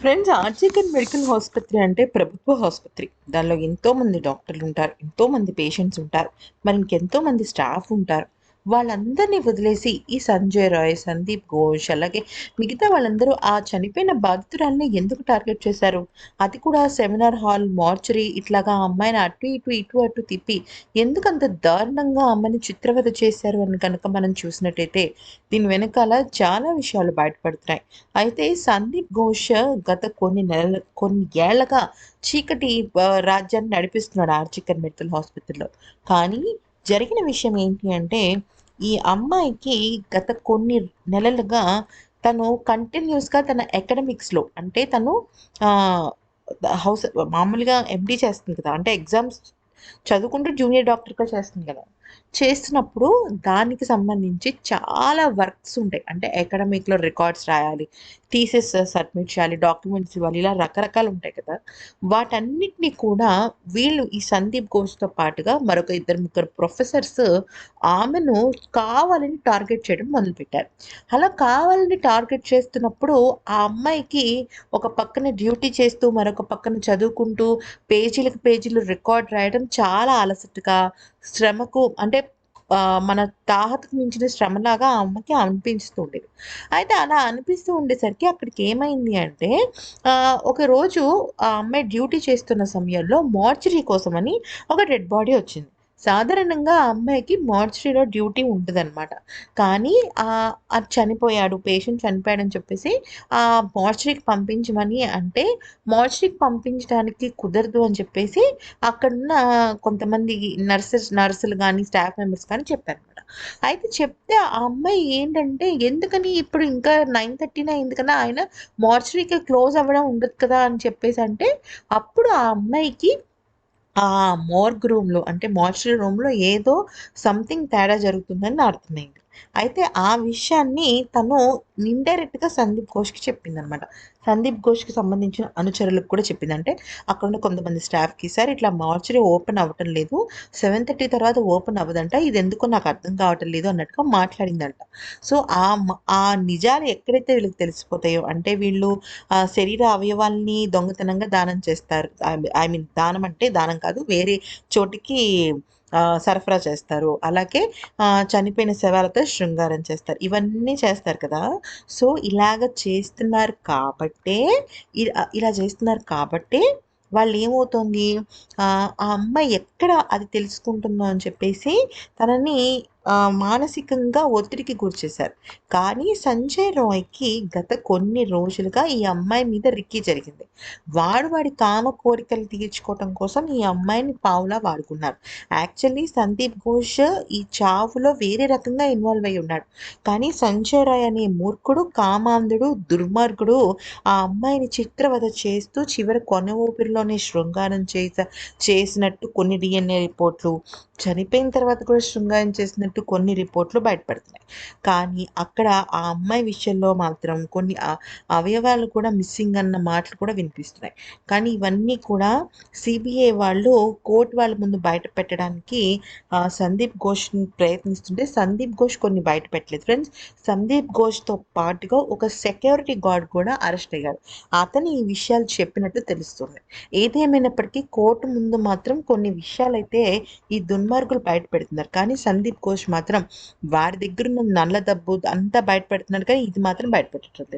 Friends ఆర్జికన్ medical ఆసుపత్రి అంటే ప్రభుత్వ ఆసుపత్రి. దానిలో ఎంతో మంది డాక్టర్లు ఉంటారు ఎంతో మంది పేషెంట్స్ ఉంటారు మరి ఇంకెంతోమంది స్టాఫ్ ఉంటారు. వాళ్ళందరినీ వదిలేసి ఈ సంజయ్ రాయ్ సందీప్ ఘోష్ అలాగే మిగతా వాళ్ళందరూ ఆ చనిపోయిన బాధితురాల్ని ఎందుకు టార్గెట్ చేశారు? అది కూడా సెమినార్ హాల్ మార్చరీ ఇట్లాగా ఆ అమ్మాయిని అటు ఇటు ఇటు అటు తిప్పి ఎందుకంత దారుణంగా అమ్మని అమ్మాయిని చిత్రవద చేశారు అని కనుక మనం చూసినట్టయితే దీని వెనకాల చాలా విషయాలు బయటపడుతున్నాయి. అయితే సందీప్ ఘోష్ గత కొన్ని నెలల కొన్ని ఏళ్ళగా చీకటి రాజ్యాన్ని నడిపిస్తున్నాడు ఆర్జికర్ మెడికల్ హాస్పిటల్లో. కానీ జరిగిన విషయం ఏంటి అంటే ఈ అమ్మాయికి గత కొన్ని నెలలుగా తను కంటిన్యూస్గా తన అకాడమిక్స్లో అంటే తను హౌస్ మామూలుగా ఎండి చేస్తుంది కదా అంటే ఎగ్జామ్స్ చదువుకుంటూ జూనియర్ డాక్టర్గా చేస్తుంది కదా. చేస్తున్నప్పుడు దానికి సంబంధించి చాలా వర్క్స్ ఉంటాయి. అంటే అకాడమిక్లో రికార్డ్స్ రాయాలి థీసెస్ సబ్మిట్ చేయాలి డాక్యుమెంట్స్ ఇవ్వాలి ఇలా రకరకాలు ఉంటాయి కదా. వాటన్నిటిని కూడా వీళ్ళు ఈ సందీప్ ఘోష్తో పాటుగా మరొక ఇద్దరు ముగ్గురు ప్రొఫెసర్స్ ఆమెను కావాలని టార్గెట్ చేయడం మొదలుపెట్టారు. అలా కావాలని టార్గెట్ చేస్తున్నప్పుడు ఆ అమ్మాయికి ఒక పక్కన డ్యూటీ చేస్తూ మరొక పక్కన చదువుకుంటూ పేజీలకు పేజీలు రికార్డ్ రాయడం చాలా అలసటగా శ్రమకు అంటే మన తాహతకు మించిన శ్రమలాగా ఆ అమ్మకి అనిపిస్తుండేది అయితే అలా అనిపిస్తూ ఉండేసరికి అక్కడికి ఏమైంది అంటే ఒకరోజు ఆ అమ్మాయి డ్యూటీ చేస్తున్న సమయంలో మార్చరీ కోసమని ఒక డెడ్ బాడీ వచ్చింది. సాధారణంగా ఆ అమ్మాయికి మార్చరీలో డ్యూటీ ఉంటుందన్నమాట. కానీ ఆ అది చనిపోయాడు పేషెంట్ చనిపోయాడని చెప్పేసి ఆ మార్చరీకి పంపించమని అంటే మార్చరీకి పంపించడానికి కుదరదు అని చెప్పేసి అక్కడున్న కొంతమంది నర్సెస్ నర్సులు కానీ స్టాఫ్ మెంబర్స్ కానీ చెప్పారనమాట అయితే చెప్తే ఆ అమ్మాయి ఏంటంటే ఎందుకని ఇప్పుడు ఇంకా నైన్ థర్టీన్ అయింది కదా ఆయన మార్చరీకి క్లోజ్ అవ్వడం ఉండదు కదా అని చెప్పేసి అంటే అప్పుడు ఆ అమ్మాయికి ఆ మోర్గ్ రూమ్లో అంటే మార్చరీ రూమ్లో ఏదో సంథింగ్ తేడా జరుగుతుందని అర్థమైంది. అయితే ఆ విషయాన్ని తను ఇండైరెక్ట్గా సందీప్ ఘోష్కి చెప్పిందనమాట సందీప్ ఘోష్కి సంబంధించిన అనుచరులకు కూడా చెప్పింది. అంటే అక్కడ ఉన్న కొంతమంది స్టాఫ్కి సార్ ఇట్లా మార్చరీ ఓపెన్ అవ్వటం లేదు. సెవెన్ థర్టీ తర్వాత ఓపెన్ అవ్వదంట. ఇది ఎందుకో నాకు అర్థం కావటం లేదు అన్నట్టుగా మాట్లాడిందంట. సో ఆ ఆ నిజాలు ఎక్కడైతే వీళ్ళకి తెలిసిపోతాయో అంటే వీళ్ళు శరీర అవయవాల్ని దొంగతనంగా దానం చేస్తారు. ఐ మీన్ దానం అంటే దానం కాదు వేరే చోటికి సరఫరా చేస్తారు. అలాగే చనిపోయిన శవాలతో శృంగారం చేస్తారు. ఇవన్నీ చేస్తారు కదా. సో ఇలాగ చేస్తున్నారు కాబట్టే ఇలా చేస్తున్నారు కాబట్టే వాళ్ళు ఏమవుతుంది ఆ అమ్మాయి ఎక్కడ అది తెలుసుకుంటుందో అని చెప్పేసి తనని మానసికంగా ఒత్తిడికి గురిచేశారు కానీ సంజయ్ రాయ్కి గత కొన్ని రోజులుగా ఈ అమ్మాయి మీద రిక్కి జరిగింది. వాడు వాడి కామ కోరికలు తీర్చుకోవటం కోసం ఈ అమ్మాయిని పావులా వాడుకున్నారు. యాక్చువల్లీ సందీప్ ఘోష్ ఈ చావులో వేరే రకంగా ఇన్వాల్వ్ అయి ఉన్నాడు. కానీ సంజయ్ రాయ్ అనే మూర్ఖుడు కామాంధుడు దుర్మార్గుడు ఆ అమ్మాయిని చిత్రవద చేస్తూ చివరి కొన ఊపిరిలోనే శృంగారం చేస చేసినట్టు కొన్ని డిఎన్ఏ రిపోర్ట్లు. చనిపోయిన తర్వాత కూడా శృంగారం చేసినట్టు కొన్ని రిపోర్ట్లు బయటపడుతున్నాయి. కానీ అక్కడ ఆ అమ్మాయి విషయంలో మాత్రం కొన్ని అవయవాలు కూడా మిస్సింగ్ అన్న మాటలు కూడా వినిపిస్తున్నాయి. కానీ ఇవన్నీ కూడా సిబిఐ వాళ్ళు కోర్టు వాళ్ళ ముందు బయట పెట్టడానికి ఆ, సందీప్ ఘోష్ ప్రయత్నిస్తుంటే సందీప్ ఘోష్ కొన్ని బయట పెట్టలేదు ఫ్రెండ్స్ సందీప్ ఘోష్తో పాటుగా ఒక సెక్యూరిటీ గార్డ్ కూడా అరెస్ట్ అయ్యాడు అతను ఈ విషయాలు చెప్పినట్టు తెలుస్తుంది. ఏదేమైనప్పటికీ కోర్టు ముందు మాత్రం కొన్ని విషయాలైతే ఈ దుర్మార్గులు బయట పెడుతున్నారు కానీ సందీప్ ఘోష్ మాత్రం వారి దగ్గర ఉన్న నల్ల డబ్బు అంతా బయట పెడుతున్నాడు కానీ ఇది మాత్రం బయట పెట్టట్లేదు.